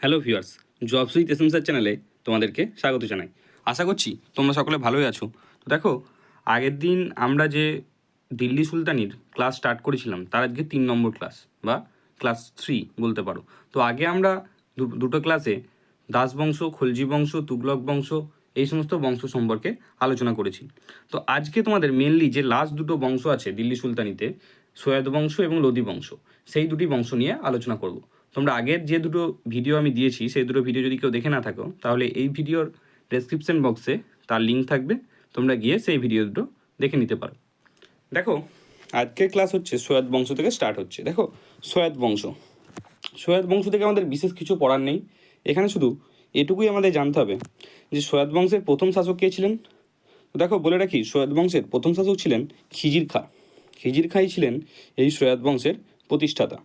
Hello viewers jobs with এসএমসার চ্যানেলে তোমাদেরকে স্বাগত জানাই। আশা করছি তোমরা সকলে ভালোই আছো। তো দেখো, আগের দিন আমরা যে দিল্লি সুলতানির ক্লাস স্টার্ট করেছিলাম, তার আজকে তিন নম্বর ক্লাস বা ক্লাস থ্রি বলতে পারো। তো আগে আমরা দুটো ক্লাসে দাস বংশ, খলজি বংশ, তুগলক বংশ, এই সমস্ত বংশ সম্পর্কে আলোচনা করেছি। তো আজকে তোমাদের মেনলি যে লাস্ট দুটো বংশ আছে দিল্লি সুলতানিতে, সৈয়দ বংশ এবং লোদি বংশ, সেই দুটি বংশ নিয়ে আলোচনা করব। তোমরা আগের যে দুটো ভিডিও আমি দিয়েছি, সেই দুটো ভিডিও যদি কেউ দেখে না থাকো, তাহলে এই ভিডিওর ডেসক্রিপশন বক্সে তার লিঙ্ক থাকবে। তোমরা গিয়ে সেই ভিডিও দুটো দেখে নিতে পারো। দেখো, আজকের ক্লাস হচ্ছে সৈয়দ বংশ থেকে স্টার্ট হচ্ছে। দেখো, সৈয়দ বংশ। সৈয়দ বংশ থেকে আমাদের বিশেষ কিছু পড়ার নেই। এখানে শুধু এটুকুই আমাদের জানতে হবে যে সৈয়দ বংশের প্রথম শাসক কে ছিলেন? দেখো, বলে রাখি, সৈয়দ বংশের প্রথম শাসক ছিলেন খিজির খা খিজির খাই ছিলেন এই সৈয়দ বংশের প্রতিষ্ঠাতা।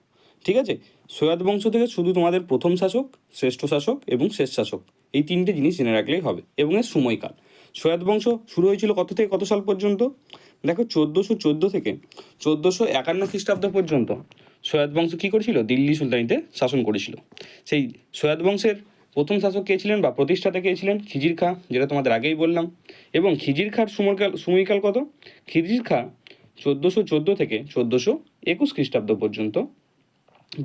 ঠিক আছে? সৈয়দ বংশ থেকে শুধু তোমাদের প্রথম শাসক, শ্রেষ্ঠ শাসক এবং শেষ শাসক। এই তিনটে জিনিস জেনে রাখলেই হবে এবং এর সময়কাল। সৈয়দ বংশ শুরু হয়েছিল কত থেকে কত সাল পর্যন্ত? দেখো, চোদ্দোশো চোদ্দ থেকে চোদ্দোশো একান্ন খ্রিস্টাব্দ পর্যন্ত সৈয়দ বংশ কী করেছিল? দিল্লি সুলতানিতে শাসন করেছিল। সেই সৈয়দ বংশের প্রথম শাসক কে ছিলেন বা প্রতিষ্ঠাতা কে ছিলেন? খিজির খা, যেটা তোমাদের আগেই বললাম। এবং খিজির খার সময়কাল সময়কাল কত? খিজির খা চোদ্দোশো চোদ্দ থেকে চোদ্দোশো একুশ খ্রিস্টাব্দ পর্যন্ত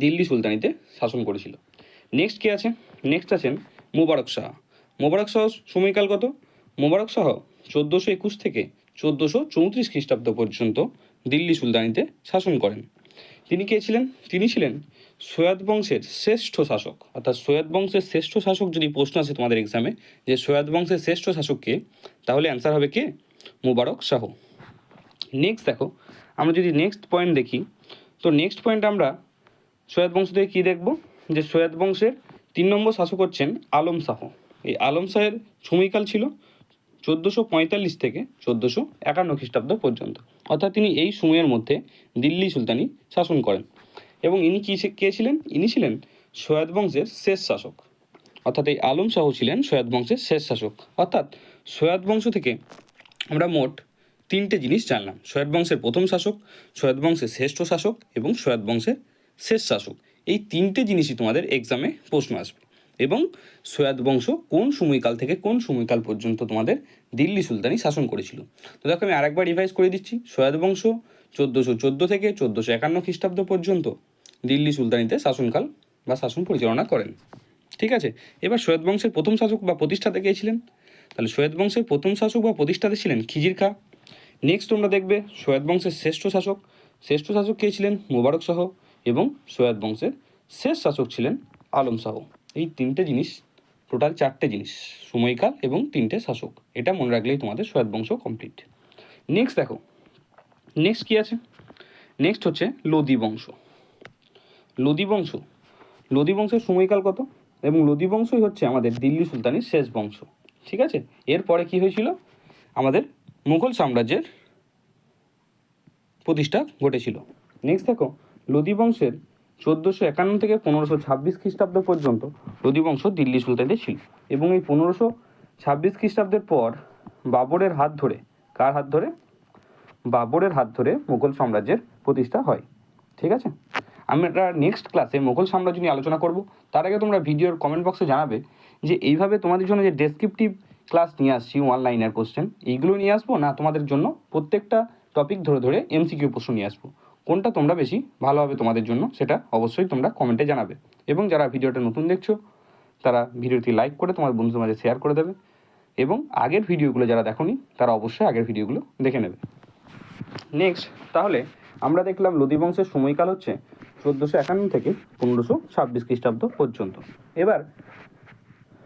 দিল্লি সুলতানিতে শাসন করেছিল। নেক্সট কে আছে? নেক্সট আছেন মোবারক শাহ। মোবারক শাহ সময়কাল কত? মোবারক শাহ চোদ্দোশো একুশ থেকে চোদ্দোশো চৌত্রিশ খ্রিস্টাব্দ পর্যন্ত দিল্লি সুলতানিতে শাসন করেন। তিনি কে ছিলেন? তিনি ছিলেন সৈয়দ বংশের শ্রেষ্ঠ শাসক। অর্থাৎ সৈয়দ বংশের শ্রেষ্ঠ শাসক যদি প্রশ্ন আসে তোমাদের এক্সামে যে সৈয়দ বংশের শ্রেষ্ঠ শাসক কে? তাহলে অ্যান্সার হবে কে? মুবারক শাহ। নেক্সট দেখো, আমরা যদি নেক্সট পয়েন্ট দেখি, তো নেক্সট পয়েন্ট আমরা সৈয়দ বংশ থেকে কী দেখব? যে সৈয়দ বংশের তিন নম্বর শাসক হচ্ছেন আলম শাহ। এই আলম শাহের সময়কাল ছিল চোদ্দোশো পঁয়তাল্লিশ থেকে চোদ্দোশো একান্ন খ্রিস্টাব্দ পর্যন্ত। অর্থাৎ তিনি এই সময়ের মধ্যে দিল্লি সুলতানি শাসন করেন। এবং ইনি কী কে ছিলেন? ইনি ছিলেন সৈয়দ বংশের শেষ শাসক। অর্থাৎ এই আলম শাহ ছিলেন সৈয়দ বংশের শেষ শাসক। অর্থাৎ সৈয়দ বংশ থেকে আমরা মোট তিনটে জিনিস জানলাম। সৈয়দ বংশের প্রথম শাসক, সৈয়দ বংশের শ্রেষ্ঠ শাসক এবং সৈয়দ বংশের শেষ শাসক। এই তিনটে জিনিসই তোমাদের এক্সামে প্রশ্ন আসবে। এবং সৈয়দ বংশ কোন সময়কাল থেকে কোন সময়কাল পর্যন্ত তোমাদের দিল্লি সুলতানি শাসন করেছিল? তো দেখো আমি আরেকবার রিভাইজ করে দিচ্ছি। সৈয়দ বংশ চোদ্দোশো চোদ্দ থেকে চোদ্দোশো একান্ন খ্রিস্টাব্দ পর্যন্ত দিল্লি সুলতানিতে শাসনকাল বা শাসন পরিচালনা করেন। ঠিক আছে? এবার সৈয়দ বংশের প্রথম শাসক বা প্রতিষ্ঠাতা কে ছিলেন? তাহলে সৈয়দ বংশের প্রথম শাসক বা প্রতিষ্ঠাতা ছিলেন খিজির খা। নেক্সট তোমরা দেখবে সৈয়দ বংশের শ্রেষ্ঠ শাসক। শ্রেষ্ঠ শাসক কে ছিলেন? মোবারক শাহ। এবং সৈয়দ বংশের শেষ শাসক ছিলেন আলম শাহ। এই তিনটে জিনিস টোটাল চারটে জিনিস, সময়কাল এবং তিনটে শাসক। এটা মনে রাখলেই তোমাদের সৈয়দ বংশ কমপ্লিট নেক্সট দেখো নেক্সট কি আছে? নেক্সট হচ্ছে লোদি বংশ। লোদি বংশ, লোদি বংশের সময়কাল কত? এবং লোদি বংশই হচ্ছে আমাদের দিল্লি সুলতানের শেষ বংশ। ঠিক আছে? এরপরে কি হয়েছিল? আমাদের মুঘল সাম্রাজ্যের প্রতিষ্ঠা ঘটেছিল। নেক্সট দেখো লোদি বংশের চোদ্দোশো একান্ন থেকে পনেরোশো ছাব্বিশ খ্রিস্টাব্দ পর্যন্ত লোদি বংশ দিল্লি সুলতানিতে ছিল এবং এই পনেরোশো ছাব্বিশ খ্রিস্টাব্দের পর বাবরের হাত ধরে, কার হাত ধরে? বাবরের হাত ধরে মুঘল সাম্রাজ্যের প্রতিষ্ঠা হয়। ঠিক আছে? আমরা নেক্সট ক্লাসে মুঘল সাম্রাজ্য নিয়ে আলোচনা করব। তার আগে তোমরা ভিডিওর কমেন্ট বক্সে জানাবে যে এইভাবে তোমাদের জন্য যে ডেসক্রিপটিভ ক্লাস নিয়ে আসছি ওয়ান লাইনের কোশ্চেন এইগুলো নিয়ে আসব না তোমাদের জন্য প্রত্যেকটা টপিক ধরে ধরে এমসিকিউ প্রশ্ন নিয়ে আসব। কোনটা তোমরা বেশি ভালো হবে তোমাদের জন্য সেটা অবশ্যই তোমরা কমেন্টে জানাবে। এবং যারা ভিডিওটা নতুন দেখছ, তারা ভিডিওটি লাইক করে তোমার বন্ধুদের মাঝে শেয়ার করে দেবে। এবং আগের ভিডিওগুলো যারা দেখোনি, তারা অবশ্যই আগের ভিডিওগুলো দেখে নেবে। নেক্সট তাহলে আমরা দেখলাম লোদি বংশের সময়কাল হচ্ছে চোদ্দোশো একান্ন থেকে পনেরোশো ছাব্বিশ খ্রিস্টাব্দ পর্যন্ত। এবার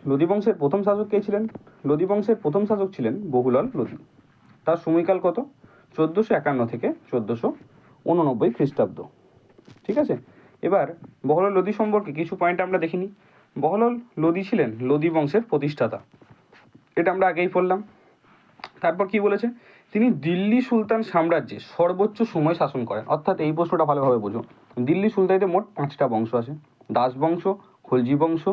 লোদি বংশের প্রথম শাসক কে ছিলেন? লোদি বংশের প্রথম শাসক ছিলেন বহুলাল লোদি তার সময়কাল কত? চোদ্দোশো একান্ন থেকে চোদ্দোশো উননব্বই খ্রিস্টাব্দ। ঠিক আছে? এবার বহলল লোদি সম্পর্কে কিছু পয়েন্ট আমরা দেখিনি। বহলল লোদি ছিলেন লোদি বংশের প্রতিষ্ঠাতা। এটা আমরা আগেই পড়লাম। তারপর কি বলেছে? তিনি দিল্লি সুলতান সাম্রাজ্যে সর্বোচ্চ সময় শাসন করেন। অর্থাৎ এই প্রশ্নটা ভালোভাবে বোঝো। দিল্লি সুলতানিতে মোট পাঁচটা বংশ আছে। দাস বংশ, খলজি বংশ,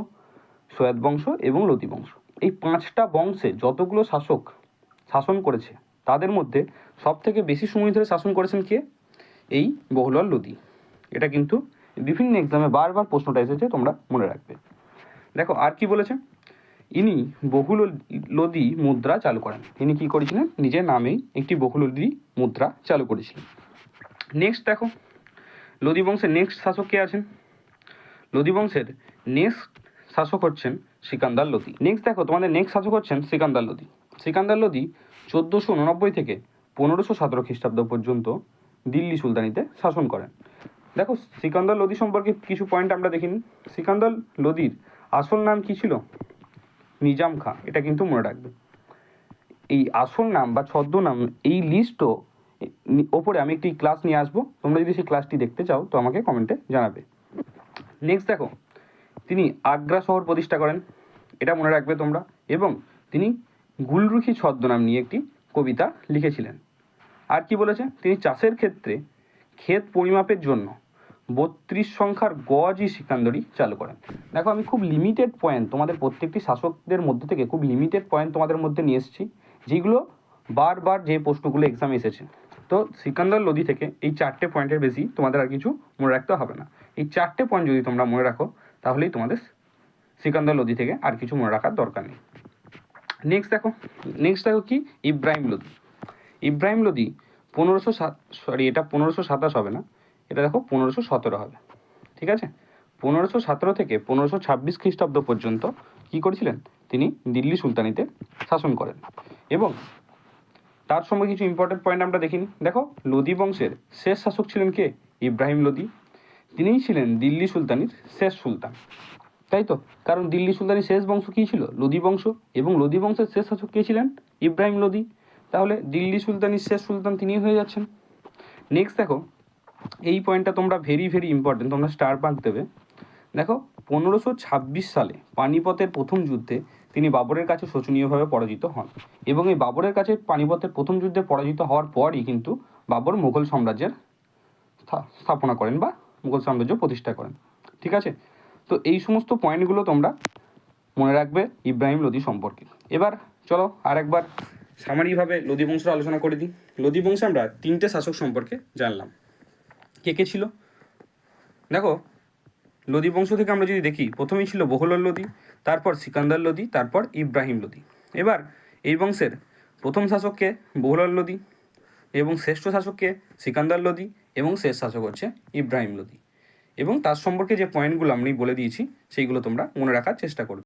সৈয়দ বংশ এবং লতি বংশ। এই পাঁচটা বংশে যতগুলো শাসক শাসন করেছে, তাদের মধ্যে সব থেকে বেশি সময় ধরে শাসন করেছেন কে? এই বহুলাল লোদি। এটা কিন্তু বিভিন্ন এক্সামে বারবার প্রশ্নটা এসেছে, তোমরা মনে রাখবে। দেখো, আর কি বলেছে? ইনি বহুল লোদি মুদ্রা চালু করেন। তিনি কি করেছিলেন? নিজের নামেই একটি বহুল বহুলোদি মুদ্রা চালু করেছিলেন। নেক্সট দেখো, লোদি বংশের নেক্সট শাসক কে আছেন? লোদি বংশের নেক্সট শাসক হচ্ছেন সিকান্দার লোদি। নেক্সট দেখো, তোমাদের নেক্সট শাসক হচ্ছেন সিকান্দার লোদি। সিকান্দার লোদি চোদ্দোশো উননব্বই থেকে পনেরোশো সতেরো খ্রিস্টাব্দ পর্যন্ত দিল্লি সুলতানিতে শাসন করেন। দেখো, সিকান্দার লোদি সম্পর্কে কিছু পয়েন্ট আমরা দেখিনি। সিকান্দার লোদির আসল নাম কি ছিল? নিজাম খাঁ, এটা কিন্তু মনে রাখবে। এই আসল নাম বা ছদ্মনাম এই লিস্টও ওপরে আমি একটি ক্লাস নিয়ে আসব। তোমরা যদি সেই ক্লাসটি দেখতে চাও, তো আমাকে কমেন্টে জানাবে। নেক্সট দেখো, তিনি আগ্রা শহর প্রতিষ্ঠা করেন, এটা মনে রাখবে তোমরা। এবং তিনি গুলরুখি ছদ্মনাম নিয়ে একটি কবিতা লিখেছিলেন। আর কি বলেছে? তিনি চাষের ক্ষেত্রে ক্ষেত পরিমাপের জন্য বত্রিশ সংখ্যার গজই সিকান্দরি চালু করেন। দেখো, আমি খুব লিমিটেড পয়েন্ট তোমাদের প্রত্যেকটি শাসকদের মধ্যে থেকে খুব লিমিটেড পয়েন্ট তোমাদের মধ্যে নিয়ে এসেছি, যেগুলো বারবার যে প্রশ্নগুলো এক্সামে এসেছে। তো সিকান্দার লোদি থেকে এই চারটে পয়েন্টের বেশি তোমাদের আর কিছু মনে রাখতে হবে না। এই চারটে পয়েন্ট যদি তোমরা মনে রাখো, তাহলেই তোমাদের সিকান্দার লোদি থেকে আর কিছু মনে রাখার দরকার নেই। নেক্সট দেখো নেক্সট দেখো কি? ইব্রাহিম লোদি। ইব্রাহিম লোদি পনেরোশো সরি এটা পনেরোশো সাতাশ হবে না, এটা দেখো পনেরোশো সতেরো হবে, ঠিক আছে? পনেরোশো সতেরো থেকে পনেরোশো ছাব্বিশ খ্রিস্টাব্দ পর্যন্ত কী করেছিলেন? তিনি দিল্লি সুলতানিতে শাসন করেন। এবং তার সময় কিছু ইম্পর্টেন্ট পয়েন্ট আমরা দেখিনি। দেখো, লোদি বংশের শেষ শাসক ছিলেন কে? ইব্রাহিম লোদি। তিনিই ছিলেন দিল্লি সুলতানির শেষ সুলতান। তাই তো? কারণ দিল্লি সুলতানির শেষ বংশ কী ছিল? লোদি বংশ। এবং লোদি বংশের শেষ শাসক কে ছিলেন? ইব্রাহিম লোদি। তাহলে দিল্লি সুলতানির শেষ সুলতান তিনিই হয়ে যাচ্ছেন। নেক্সট দেখো, এই পয়েন্টটা তোমরা ভেরি ভেরি ইম্পর্টেন্ট তোমরা স্টার মার্ক দেবে। দেখো, পনেরোশো ছাব্বিশ সালে পানিপথের প্রথম যুদ্ধে তিনি বাবরের কাছে শোচনীয়ভাবে পরাজিত হন। এবং এই বাবরের কাছে পানিপথের প্রথম যুদ্ধে পরাজিত হওয়ার পরই কিন্তু বাবর মুঘল সাম্রাজ্যের স্থাপনা করেন বা মুঘল সাম্রাজ্য প্রতিষ্ঠা করেন। ঠিক আছে? তো এই সমস্ত পয়েন্টগুলো তোমরা মনে রাখবে ইব্রাহিম লোদি সম্পর্কে। এবার চলো আরেকবার সামারিভাবে লোদি বংশের আলোচনা করে দিই। লোদি বংশে আমরা তিনটে শাসক সম্পর্কে জানলাম। কে কে ছিল? দেখো, লোদি বংশ থেকে আমরা যদি দেখি, প্রথমেই ছিল বহলর লোদি, তারপর সিকান্দার লোদি, তারপর ইব্রাহিম লোদি। এবার এই বংশের প্রথম শাসককে বহলর লোদি এবং শ্রেষ্ঠ শাসককে সিকান্দার লোদি এবং শেষ শাসক হচ্ছে ইব্রাহিম লোদি। এবং তার সম্পর্কে যে পয়েন্টগুলো আমি বলে দিয়েছি, সেইগুলো তোমরা মনে রাখার চেষ্টা করবে।